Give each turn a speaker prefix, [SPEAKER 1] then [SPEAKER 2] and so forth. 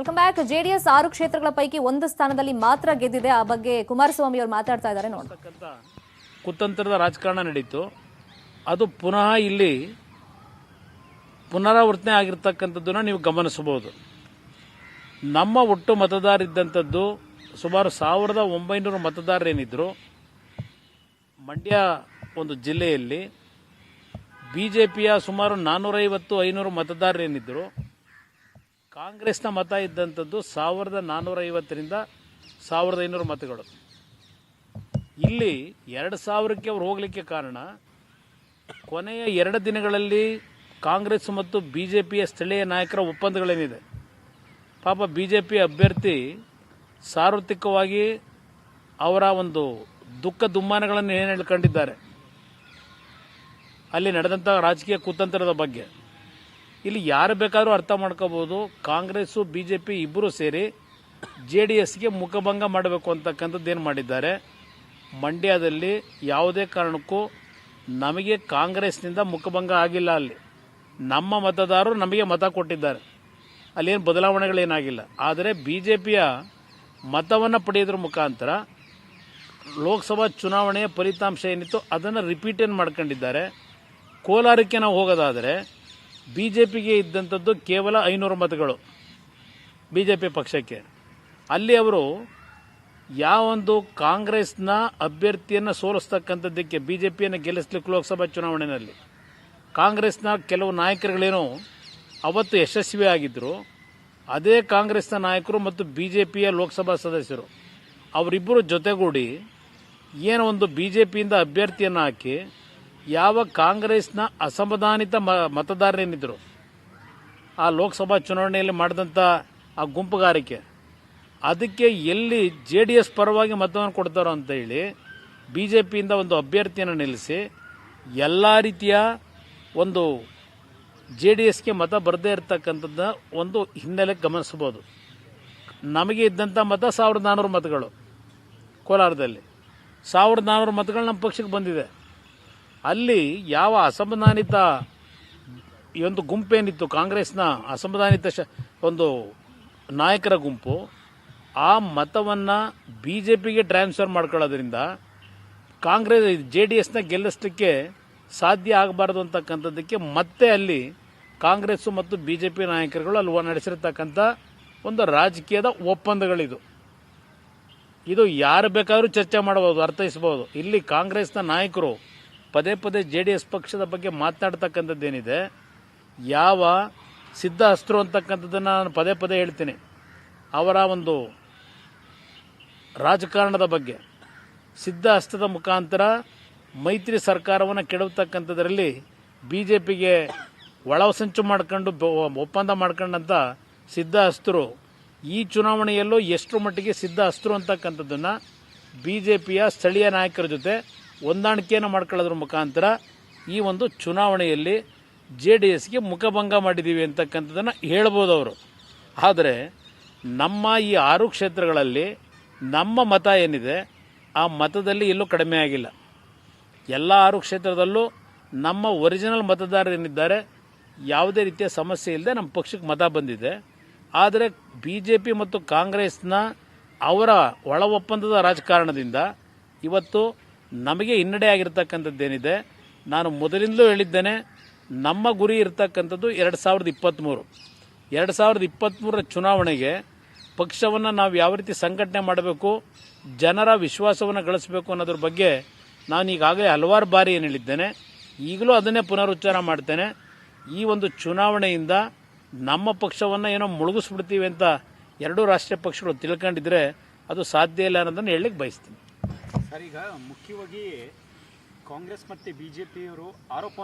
[SPEAKER 1] Welcome back JDS ಆರು ಕ್ಷೇತ್ರಗಳ ಪೈಕಿ ಒಂದು ಸ್ಥಾನದಲ್ಲಿ ಮಾತ್ರ ಗೆದ್ದಿದೆ. ಆ ಬಗ್ಗೆ ಕುಮಾರಸ್ವಾಮಿ ಅವರು ಮಾತಾಡ್ತಾ ಇದ್ದಾರೆ ನೋಡಿ.
[SPEAKER 2] ಕುತಂತ್ರದ ರಾಜಕಾರಣ ನಡೀತು. ಅದು ಪುನಃ ಇಲ್ಲಿ ಪುನರಾವರ್ತನೆ ಆಗಿರ್ತಕ್ಕಂಥದ್ದನ್ನು ನೀವು ಗಮನಿಸಬಹುದು. ನಮ್ಮ ಒಟ್ಟು ಮತದಾರಿದ್ದಂಥದ್ದು ಸುಮಾರು ಸಾವಿರದ ಒಂಬೈನೂರು ಮತದಾರರೇನಿದ್ದರು ಮಂಡ್ಯ ಒಂದು ಜಿಲ್ಲೆಯಲ್ಲಿ ಬಿ ಜೆ ಪಿಯ ಸುಮಾರು ನಾನ್ನೂರೈವತ್ತು ಐನೂರು ಮತದಾರರೇನಿದ್ದರು ಕಾಂಗ್ರೆಸ್ನ ಮತ ಇದ್ದಂಥದ್ದು ಸಾವಿರದ ನಾನ್ನೂರೈವತ್ತರಿಂದ ಸಾವಿರದ ಐನೂರು ಮತಗಳು. ಇಲ್ಲಿ ಎರಡು ಸಾವಿರಕ್ಕೆ ಅವ್ರು ಹೋಗಲಿಕ್ಕೆ ಕಾರಣ, ಕೊನೆಯ ಎರಡು ದಿನಗಳಲ್ಲಿ ಕಾಂಗ್ರೆಸ್ ಮತ್ತು ಬಿ ಜೆ ಪಿಯ ಸ್ಥಳೀಯ ನಾಯಕರ ಒಪ್ಪಂದಗಳೇನಿದೆ. ಪಾಪ ಬಿ ಜೆ ಪಿ ಅಭ್ಯರ್ಥಿ ಸಾರ್ವತ್ರಿಕವಾಗಿ ಅವರ ಒಂದು ದುಃಖ ದುಮ್ಮಾನಗಳನ್ನು ಏನು ಹೇಳ್ಕೊಂಡಿದ್ದಾರೆ? ಅಲ್ಲಿ ನಡೆದಂಥ ರಾಜಕೀಯ ಕುತಂತ್ರದ ಬಗ್ಗೆ. ಇಲ್ಲಿ ಯಾರು ಬೇಕಾದರೂ ಅರ್ಥ ಮಾಡ್ಕೋಬೋದು ಕಾಂಗ್ರೆಸ್ಸು ಬಿ ಜೆ ಪಿ ಇಬ್ಬರು ಸೇರಿ ಜೆ ಡಿ ಎಸ್ಗೆ ಮುಖಭಂಗ ಮಾಡಬೇಕು ಅಂತಕ್ಕಂಥದ್ದು ಏನು ಮಾಡಿದ್ದಾರೆ? ಮಂಡ್ಯದಲ್ಲಿ ಯಾವುದೇ ಕಾರಣಕ್ಕೂ ನಮಗೆ ಕಾಂಗ್ರೆಸ್ನಿಂದ ಮುಖಭಂಗ ಆಗಿಲ್ಲ ಅಲ್ಲಿ. ನಮ್ಮ ಮತದಾರರು ನಮಗೆ ಮತ ಕೊಟ್ಟಿದ್ದಾರೆ. ಅಲ್ಲೇನು ಬದಲಾವಣೆಗಳೇನಾಗಿಲ್ಲ. ಆದರೆ ಬಿ ಜೆ ಪಿಯ ಮತವನ್ನು ಪಡೆಯೋದ್ರ ಮುಖಾಂತರ ಲೋಕಸಭಾ ಚುನಾವಣೆಯ ಫಲಿತಾಂಶ ಏನಿತ್ತು ಅದನ್ನು ರಿಪೀಟ್ ಏನು ಮಾಡ್ಕೊಂಡಿದ್ದಾರೆ? ಕೋಲಾರಕ್ಕೆ ನಾವು ಹೋಗೋದಾದರೆ ಬಿ ಜೆ ಪಿಗೆ ಇದ್ದಂಥದ್ದು ಕೇವಲ ಐನೂರು ಮತಗಳು. ಬಿ ಜೆ ಪಿ ಪಕ್ಷಕ್ಕೆ. ಅಲ್ಲಿ ಅವರು ಯಾವೊಂದು ಕಾಂಗ್ರೆಸ್ನ ಅಭ್ಯರ್ಥಿಯನ್ನು ಸೋಲಿಸ್ತಕ್ಕಂಥದ್ದಕ್ಕೆ ಬಿ ಜೆ ಪಿಯನ್ನು ಗೆಲ್ಲಿಸ್ಲಿಕ್ಕೆ ಲೋಕಸಭಾ ಚುನಾವಣೆಯಲ್ಲಿ. ಕಾಂಗ್ರೆಸ್ನ ಕೆಲವು ನಾಯಕರುಗಳೇನು ಅವತ್ತು ಯಶಸ್ವಿ ಆಗಿದ್ದರು ಅದೇ ಕಾಂಗ್ರೆಸ್ನ ನಾಯಕರು ಮತ್ತು ಬಿ ಜೆ ಪಿಯ ಲೋಕಸಭಾ ಸದಸ್ಯರು. ಅವರಿಬ್ಬರು ಜೊತೆಗೂಡಿ ಏನೋ ಒಂದು ಬಿ ಜೆ ಪಿಯಿಂದ ಅಭ್ಯರ್ಥಿಯನ್ನು ಹಾಕಿ ಯಾವ ಕಾಂಗ್ರೆಸ್ನ ಅಸಮಾಧಾನಿತ ಮ ಮತದಾರರೇನಿದ್ದರು ಆ ಲೋಕಸಭಾ ಚುನಾವಣೆಯಲ್ಲಿ ಮಾಡಿದಂಥ ಆ ಗುಂಪುಗಾರಿಕೆ, ಅದಕ್ಕೆ ಎಲ್ಲಿ ಜೆ ಡಿ ಎಸ್ ಪರವಾಗಿ ಮತವನ್ನು ಕೊಡ್ತಾರೋ ಅಂತ ಹೇಳಿ ಬಿ ಜೆ ಪಿಯಿಂದ ಒಂದು ಅಭ್ಯರ್ಥಿಯನ್ನು ನಿಲ್ಲಿಸಿ ಎಲ್ಲ ರೀತಿಯ ಒಂದು ಜೆ ಡಿ ಎಸ್ಗೆ ಮತ ಬರದೇ ಇರತಕ್ಕಂಥದ್ದು ಒಂದು ಹಿನ್ನೆಲೆ ಗಮನಿಸ್ಬೋದು ನಮಗೆ ಇದ್ದಂಥ ಮತ ಸಾವಿರದ ನಾನ್ನೂರು ಮತಗಳು ಕೋಲಾರದಲ್ಲಿ. ಸಾವಿರದ ನಾನ್ನೂರು ಮತಗಳು ನಮ್ಮ ಪಕ್ಷಕ್ಕೆ ಬಂದಿದೆ. ಅಲ್ಲಿ ಯಾವ ಅಸಂವಿಧಾನಿತ ಈ ಒಂದು ಗುಂಪೇನಿತ್ತು ಕಾಂಗ್ರೆಸ್ನ ಅಸಂವಿಧಾನಿತ ಶ ಒಂದು ನಾಯಕರ ಗುಂಪು, ಆ ಮತವನ್ನು ಬಿ ಜೆ ಪಿಗೆ ಟ್ರಾನ್ಸ್ಫರ್ ಮಾಡ್ಕೊಳ್ಳೋದ್ರಿಂದ ಕಾಂಗ್ರೆಸ್ ಜೆ ಡಿ ಎಸ್ನ ಗೆಲ್ಲಿಸ್ಲಿಕ್ಕೆ ಸಾಧ್ಯ ಆಗಬಾರ್ದು ಅಂತಕ್ಕಂಥದ್ದಕ್ಕೆ ಮತ್ತೆ ಅಲ್ಲಿ ಕಾಂಗ್ರೆಸ್ಸು ಮತ್ತು ಬಿ ಜೆ ಪಿ ನಾಯಕರುಗಳು ಅಲ್ಲಿ ನಡೆಸಿರ್ತಕ್ಕಂಥ ಒಂದು ರಾಜಕೀಯದ ಒಪ್ಪಂದಗಳಿದು. ಇದು ಯಾರು ಬೇಕಾದರೂ ಚರ್ಚೆ ಮಾಡಬಹುದು ಅರ್ಥೈಸ್ಬೋದು. ಇಲ್ಲಿ ಕಾಂಗ್ರೆಸ್ನ ನಾಯಕರು ಪದೇ ಪದೇ ಜೆ ಡಿ ಎಸ್ ಪಕ್ಷದ ಬಗ್ಗೆ ಮಾತನಾಡ್ತಕ್ಕಂಥದ್ದೇನಿದೆ, ಯಾವ ಸಿದ್ಧ ಅಸ್ತ್ರು ಅಂತಕ್ಕಂಥದ್ದನ್ನು ನಾನು ಪದೇ ಪದೇ ಹೇಳ್ತೀನಿ. ಅವರ ಒಂದು ರಾಜಕಾರಣದ ಬಗ್ಗೆ, ಸಿದ್ಧ ಹಸ್ತದ ಮುಖಾಂತರ ಮೈತ್ರಿ ಸರ್ಕಾರವನ್ನು ಕೆಡವತಕ್ಕಂಥದ್ರಲ್ಲಿ ಬಿ ಜೆ ಪಿಗೆ ಒಳಸಂಚು ಮಾಡ್ಕೊಂಡು ಬ- ಒಪ್ಪಂದ ಮಾಡ್ಕೊಂಡಂಥ ಸಿದ್ಧ ಹಸ್ತರು ಈ ಚುನಾವಣೆಯಲ್ಲೂ ಎಷ್ಟು ಮಟ್ಟಿಗೆ ಸಿದ್ಧ ಅಸ್ತ್ರು ಅಂತಕ್ಕಂಥದ್ದನ್ನು ಬಿ ಜೆ ಪಿಯ ಸ್ಥಳೀಯ ನಾಯಕರ ಜೊತೆ ಹೊಂದಾಣಿಕೆಯನ್ನು ಮಾಡ್ಕೊಳ್ಳೋದ್ರ ಮುಖಾಂತರ ಈ ಒಂದು ಚುನಾವಣೆಯಲ್ಲಿ ಜೆ ಡಿ ಎಸ್ಗೆ ಮುಖಭಂಗ ಮಾಡಿದ್ದೀವಿ ಅಂತಕ್ಕಂಥದ್ದನ್ನು ಹೇಳ್ಬೋದು ಅವರು. ಆದರೆ ನಮ್ಮ ಈ ಆರು ಕ್ಷೇತ್ರಗಳಲ್ಲಿ ನಮ್ಮ ಮತ ಏನಿದೆ, ಆ ಮತದಲ್ಲಿ ಎಲ್ಲೂ ಕಡಿಮೆ ಆಗಿಲ್ಲ. ಎಲ್ಲ ಆರು ಕ್ಷೇತ್ರದಲ್ಲೂ ನಮ್ಮ ಒರಿಜಿನಲ್ ಮತದಾರರು ಏನಿದ್ದಾರೆ, ಯಾವುದೇ ರೀತಿಯ ಸಮಸ್ಯೆ ಇಲ್ಲದೆ ನಮ್ಮ ಪಕ್ಷಕ್ಕೆ ಮತ ಬಂದಿದೆ. ಆದರೆ ಬಿ ಜೆ ಪಿ ಮತ್ತು ಕಾಂಗ್ರೆಸ್ನ ಅವರ ಒಳ ಒಪ್ಪಂದದ ರಾಜಕಾರಣದಿಂದ ಇವತ್ತು ನಮಗೆ ಹಿನ್ನಡೆ ಆಗಿರ್ತಕ್ಕಂಥದ್ದೇನಿದೆ ನಾನು ಮೊದಲಿಂದಲೂ ಹೇಳಿದ್ದೇನೆ, ನಮ್ಮ ಗುರಿ ಇರತಕ್ಕಂಥದ್ದು ಎರಡು ಸಾವಿರದ ಇಪ್ಪತ್ತ್ಮೂರು ಎರಡು ಸಾವಿರದ ಇಪ್ಪತ್ತ್ಮೂರರ ಚುನಾವಣೆಗೆ ಪಕ್ಷವನ್ನು ನಾವು ಯಾವ ರೀತಿ ಸಂಘಟನೆ ಮಾಡಬೇಕು, ಜನರ ವಿಶ್ವಾಸವನ್ನು ಗಳಿಸಬೇಕು ಅನ್ನೋದ್ರ ಬಗ್ಗೆ ನಾನು ಈಗಾಗಲೇ ಹಲವಾರು ಬಾರಿ ಏನು ಹೇಳಿದ್ದೇನೆ. ಈಗಲೂ ಅದನ್ನೇ ಪುನರುಚ್ಚಾರ ಮಾಡ್ತೇನೆ. ಈ ಒಂದು ಚುನಾವಣೆಯಿಂದ ನಮ್ಮ ಪಕ್ಷವನ್ನು ಏನೋ ಮುಳುಗಿಸ್ಬಿಡ್ತೀವಿ ಅಂತ ಎರಡೂ ರಾಷ್ಟ್ರೀಯ ಪಕ್ಷಗಳು ತಿಳ್ಕೊಂಡಿದ್ರೆ ಅದು ಸಾಧ್ಯ ಇಲ್ಲ ಅನ್ನೋದನ್ನು ಹೇಳಲಿಕ್ಕೆ ಬಯಸ್ತೀನಿ.
[SPEAKER 3] ಸರ್ ಈಗ ಮುಖ್ಯವಾಗಿ ಕಾಂಗ್ರೆಸ್ ಮತ್ತು ಬಿ ಜೆ ಪಿಯವರು ಆರೋಪ